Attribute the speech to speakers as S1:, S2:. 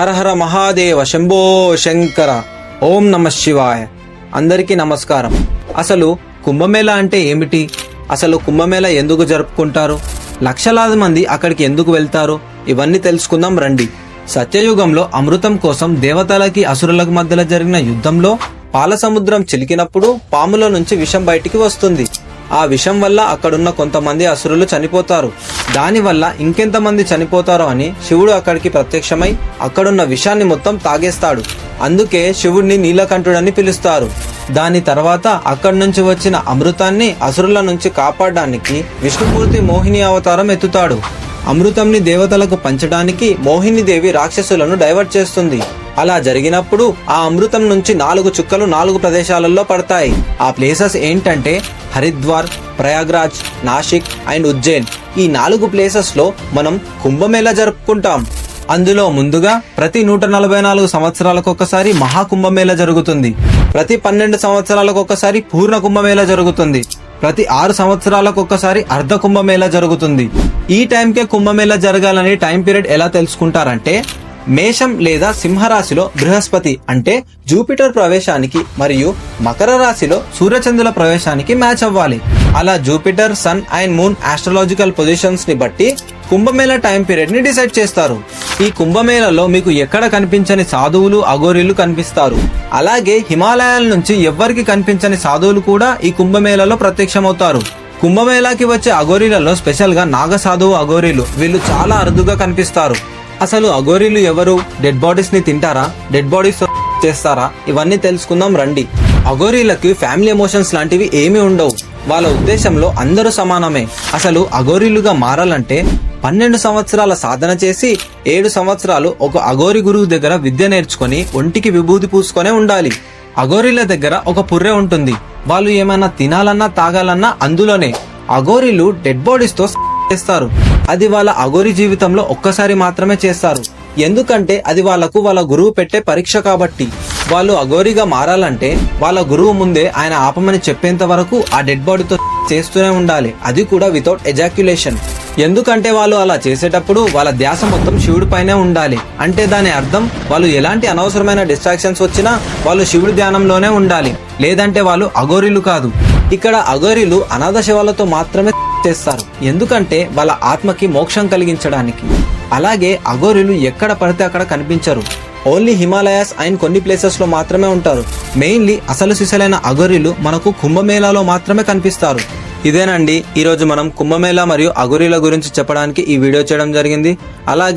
S1: హర హర మహాదేవ శంభో శంకర. ఓం నమ శివాయ. అందరికీ నమస్కారం. అసలు కుంభమేళ అంటే ఏమిటి? అసలు కుంభమేళ ఎందుకు జరుపుకుంటారు? లక్షలాది మంది అక్కడికి ఎందుకు వెళ్తారు? ఇవన్నీ తెలుసుకుందాం రండి. సత్యయుగంలో అమృతం కోసం దేవతలకి అసురులకు మధ్యలో జరిగిన యుద్ధంలో పాలసముద్రం చిలికినప్పుడు పాముల నుంచి విషం బయటికి వస్తుంది. ఆ విషం వల్ల అక్కడున్న కొంతమంది అసురులు చనిపోతారు. దానివల్ల ఇంకెంతమంది చనిపోతారో అని శివుడు అక్కడికి ప్రత్యక్షమై అక్కడున్న విషాన్ని మొత్తం తాగేస్తాడు. అందుకే శివుడిని నీలకంఠుడని పిలుస్తారు. దాని తర్వాత అక్కడి నుంచి వచ్చిన అమృతాన్ని అసురుల నుంచి కాపాడడానికి విష్ణుమూర్తి మోహిని అవతారం ఎత్తుతాడు. అమృతంని దేవతలకు పంచడానికి మోహిని దేవి రాక్షసులను డైవర్ట్ చేస్తుంది. అలా జరిగినప్పుడు ఆ అమృతం నుంచి నాలుగు చుక్కలు నాలుగు ప్రదేశాలలో పడతాయి. ఆ ప్లేసెస్ ఏంటంటే హరిద్వార్ ప్రయాగ్రాజ్ నాసిక్ అండ్ ఉజ్జయిన్. ఈ నాలుగు ప్లేసెస్లో మనం కుంభమేళా జరుపుకుంటాం. అందులో ముందుగా ప్రతి నూట నలభై నాలుగు సంవత్సరాలకు ఒకసారి మహాకుంభమేళ జరుగుతుంది. ప్రతి పన్నెండు సంవత్సరాలకు ఒకసారి పూర్ణ కుంభమేళ జరుగుతుంది. ప్రతి ఆరు సంవత్సరాలకు ఒకసారి అర్ధ కుంభమేళ జరుగుతుంది. ఈ టైంకే కుంభమేళ జరగాలని టైం పీరియడ్ ఎలా తెలుసుకుంటారంటే మేషం లేదా సింహరాశిలో బృహస్పతి అంటే జూపిటర్ ప్రవేశానికి మరియు మకర రాశిలో సూర్యచంద్రుల ప్రవేశానికి మ్యాచ్ అవ్వాలి. అలా Jupiter sun and moon astrological పొజిషన్స్ని బట్టి కుంభమేళ టైం పీరియడ్ని డిసైడ్ చేస్తారు. ఈ కుంభమేళలో మీకు ఎక్కడ కనిపించని సాధువులు అఘోరీలు కనిపిస్తారు. అలాగే హిమాలయాల నుంచి ఎవ్వరికి కనిపించని సాధువులు కూడా ఈ కుంభమేళలో ప్రత్యక్షమవుతారు. కుంభమేళాకి వచ్చే అఘోరీలలో స్పెషల్గా నాగ సాధువు అఘోరీలు వీళ్ళు చాలా అరుదుగా కనిపిస్తారు. అసలు అఘోరీలు ఎవరు? డెడ్ బాడీస్ని తింటారా? డెడ్ బాడీస్ చేస్తారా? ఇవన్నీ తెలుసుకుందాం రండి. అఘోరీలకి ఫ్యామిలీ ఎమోషన్స్ లాంటివి ఏమీ ఉండవు. వాళ్ళ ఉద్దేశంలో అందరూ సమానమే. అసలు అఘోరీలుగా మారాలంటే పన్నెండు సంవత్సరాల సాధన చేసి ఏడు సంవత్సరాలు ఒక అఘోరి గురువు దగ్గర విద్య నేర్చుకొని ఒంటికి విభూతి పూసుకొనే ఉండాలి. అఘోరీల దగ్గర ఒక పుర్రె ఉంటుంది. వాళ్ళు ఏమైనా తినాలన్నా తాగాలన్నా అందులోనే అఘోరీలు డెడ్ బాడీస్తో చేస్తారు. అది వాళ్ళ అఘోరి జీవితంలో ఒక్కసారి మాత్రమే చేస్తారు. ఎందుకంటే అది వాళ్ళకు వాళ్ళ గురువు పెట్టే పరీక్ష కాబట్టి. వాళ్ళు అఘోరిగా మారాలంటే వాళ్ళ గురువు ముందే ఆయన ఆపమని చెప్పేంత వరకు ఆ డెడ్ బాడీతో చేస్తూనే ఉండాలి. అది కూడా వితౌట్ ఎజాక్యులేషన్ ఎందుకంటే వాళ్ళు అలా చేసేటప్పుడు వాళ్ళ ధ్యాస మొత్తం శివుడి పైనే ఉండాలి. అంటే దాని అర్థం వాళ్ళు ఎలాంటి అనవసరమైన డిస్ట్రాక్షన్స్ వచ్చినా వాళ్ళు శివుడి ధ్యానంలోనే ఉండాలి. లేదంటే వాళ్ళు అఘోరీలు కాదు. ఇక్కడ అఘోరీలు అనాథ శివాలతో మాత్రమే చేస్తారు ఎందుకంటే వాళ్ళ ఆత్మకి మోక్షం కలిగించడానికి. అలాగే అఘోరీలు ఎక్కడ పడితే అక్కడ కనిపించరు. ఓన్లీ హిమాలయాస్ అండ్ కొన్ని ప్లేసెస్లో మాత్రమే ఉంటారు. మెయిన్లీ అసలు సిసలైన అఘోరీలు మనకు కుంభమేళాలో మాత్రమే కనిపిస్తారు. ఇదేనండి. ఈ రోజు మనం కుంభమేళా మరియు అఘోరీల గురించి చెప్పడానికి ఈ వీడియో చేయడం జరిగింది. అలాగే